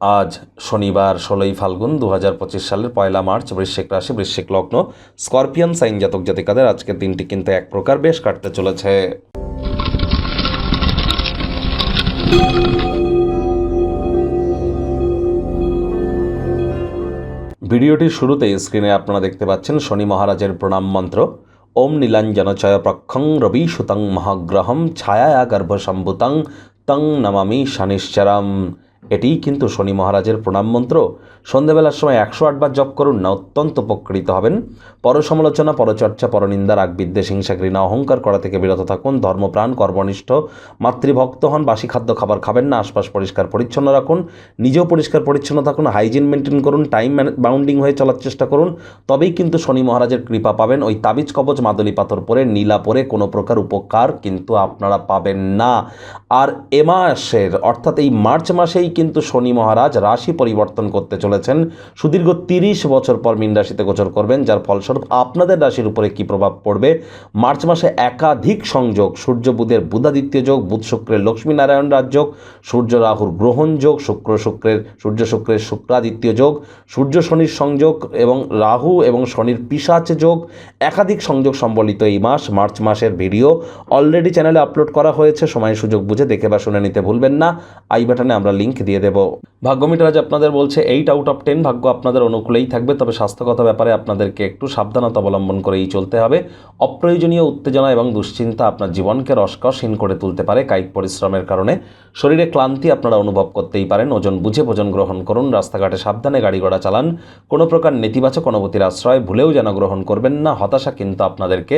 আজ শনিবার ষোলোই ফাল্গুন দু হাজার পঁচিশ সালের পয়লা মার্চ বৃশ্চিক রাশি, বৃশ্চিক লগ্ন, স্করপিয়ান, সাইন জাতক জাতিকাদের আজকের দিনটি কিন্তু এক প্রকার বেশ কাটতে চলেছে। ভিডিওটির শুরুতে স্ক্রিনে আপনারা দেখতে পাচ্ছেন শনি মহারাজের প্রণাম মন্ত্র। ওম নীলাঞ্জনচয় প্রক্ষং রবি সুতং মহাগ্রহম ছায়া গর্ভসম্ভুতং তং নমামি শনিশ্চরম। এটিই কিন্তু শনি মহারাজের প্রণাম মন্ত্র। সন্ধেবেলার সময় একশো আটবার জপ করুন, না অত্যন্ত উপকৃত হবেন। পরসমালোচনা, পরচর্চা, পরনিন্দা রাগ বিদ্বেষ হিংসা, ঘৃণা, অহংকার করা থেকে বিরত থাকুন। ধর্মপ্রাণ, কর্মনিষ্ঠ, মাতৃভক্ত হন, বাসি খাদ্য খাবার খাবেন না, আশপাশ পরিষ্কার পরিচ্ছন্ন রাখুন, নিজেও পরিষ্কার পরিচ্ছন্ন থাকুন, হাইজিন মেনটেন করুন, টাইম বাউন্ডিং হয়ে চলার চেষ্টা করুন। তবেই কিন্তু শনি মহারাজের কৃপা পাবেন। ওই তাবিজ, কবচ, মাদলি, পাথর পরে, নীলা পরে কোনো প্রকার উপকার কিন্তু আপনারা পাবেন না। আর এ মাসের, অর্থাৎ এই মার্চ মাসেই কিন্তু শনি মহারাজ রাশি পরিবর্তন করতে চলেছেন। সুদীর্ঘ তিরিশ বছর পর মীন রাশিতে গোচর করবেন, যার ফলস্বরূপ আপনাদের রাশির উপরে কি প্রভাব পড়বে? মার্চ মাসে একাধিক সংযোগ, সূর্য বুধের বুধাদিত্য যোগ, বুধ শুক্রের লক্ষ্মীনারায়ণ রাজযোগ সূর্য রাহুর গ্রহণ যোগ, শুক্র শুক্রের, সূর্য শুক্রের শুক্রাদিত্য যোগ, সূর্য শনির সংযোগ এবং রাহু এবং শনির পিসাচ যোগ। একাধিক সংযোগ সম্বলিত এই মাস, মার্চ মাসের ভিডিও অলরেডি চ্যানেলে আপলোড করা হয়েছে। সময় সুযোগ বুঝে দেখে বা শুনে নিতে ভুলবেন না। আই বাটনে আমরা লিঙ্ক দিয়ে দেব। ভাগ্যমিটার আজ আপনাদের বলছে এইট আউট অফ টেন ভাগ্য আপনাদের অনুকূলেই থাকবে, তবে স্বাস্থ্যগত ব্যাপারে আপনাদেরকে একটু সাবধানতা অবলম্বন করেই চলতে হবে। অপ্রয়োজনীয় উত্তেজনা এবং দুশ্চিন্তা আপনার জীবনকে রসকসহীন করে তুলতে পারে কায়িক পরিশ্রমের কারণে। শরীরে ক্লান্তি আপনারা অনুভব করতেই পারেন, ওজন বুঝে ভোজন গ্রহণ করুন, রাস্তাঘাটে সাবধানে গাড়ি ঘোড়া চালান, কোনো প্রকার নেতিবাচক অনুভূতির আশ্রয় ভুলেও যেন গ্রহণ করবেন না, হতাশা কিন্তু আপনাদেরকে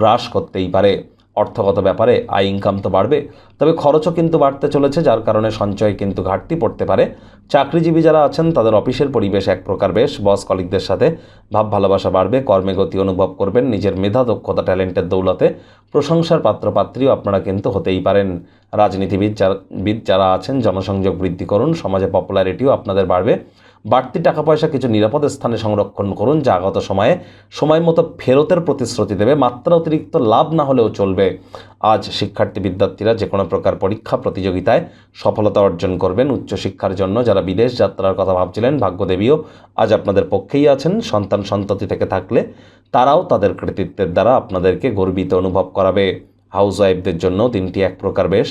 গ্রাস করতেই পারে। অর্থগত ব্যাপারে আয় ইনকাম তো বাড়বে, তবে খরচও কিন্তু বাড়তে চলেছে, যার কারণে সঞ্চয় কিন্তু ঘাটতি পড়তে পারে। চাকরিজীবী যারা আছেন, তাদের অফিসের পরিবেশ এক প্রকার বেশ। বস কলিকদের সাথে ভাব ভালোবাসা বাড়বে, কর্মে গতি অনুভব করবেন, নিজের মেধা, দক্ষতা, ট্যালেন্টের দৌলতে প্রশংসার পাত্রপাত্রীও আপনারা কিন্তু হতেই পারেন। রাজনীতিবিদ যারা বিদ যারা আছেন, জনসংযোগ বৃদ্ধি করুন, সমাজে পপুলারিটিও আপনাদের বাড়বে। বাড়তি টাকা পয়সা কিছু নিরাপদ স্থানে সংরক্ষণ করুন, যা আগত সময়ে সময় মতো ফেরতের প্রতিশ্রুতি দেবে। মাত্রা অতিরিক্ত লাভ না হলেও চলবে। আজ শিক্ষার্থী বিদ্যার্থীরা যে কোনো প্রকার পরীক্ষা প্রতিযোগিতায় সফলতা অর্জন করবেন। উচ্চশিক্ষার জন্য যারা বিদেশ যাত্রার কথা ভাবছিলেন, ভাগ্যদেবীও আজ আপনাদের পক্ষেই আছেন। সন্তান সন্ততি থেকে থাকলে তারাও তাদের কৃতিত্বের দ্বারা আপনাদেরকে গর্বিত অনুভব করাবে। হাউস ওয়াইফদের জন্য দিনটি এক প্রকার বেশ।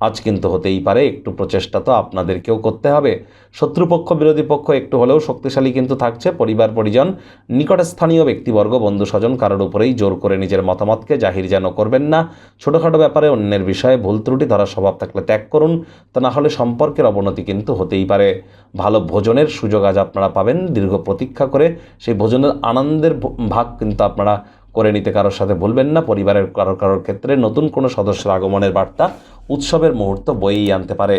আজ কিন্তু হতেই পারে, একটু প্রচেষ্টা তো আপনাদেরকেও করতে হবে। শত্রুপক্ষ, বিরোধী পক্ষ একটু হলেও শক্তিশালী কিন্তু থাকছে, পরিবার, পরিজন, নিকটস্থানীয় ব্যক্তিবর্গ বন্ধু স্বজন কারোর উপরেই জোর করে নিজের মতামতকে জাহির যেন করবেন না। ছোটোখাটো ব্যাপারে অন্যের বিষয়ে ভুল ত্রুটি ধরার স্বভাব থাকলে ত্যাগ করুন, তা না হলে সম্পর্কের অবনতি কিন্তু হতেই পারে। ভালো ভোজনের সুযোগ আজ আপনারা পাবেন, দীর্ঘ প্রতীক্ষা করে সেই ভোজনের আনন্দের ভাগ কিন্তু আপনারা করে নিতে কারোর সাথে বলবেন না। পরিবারের কারোর কারোর ক্ষেত্রে নতুন কোনো সদস্যের আগমনের বার্তা উৎসবের মুহূর্ত বয়েই আনতে পারে।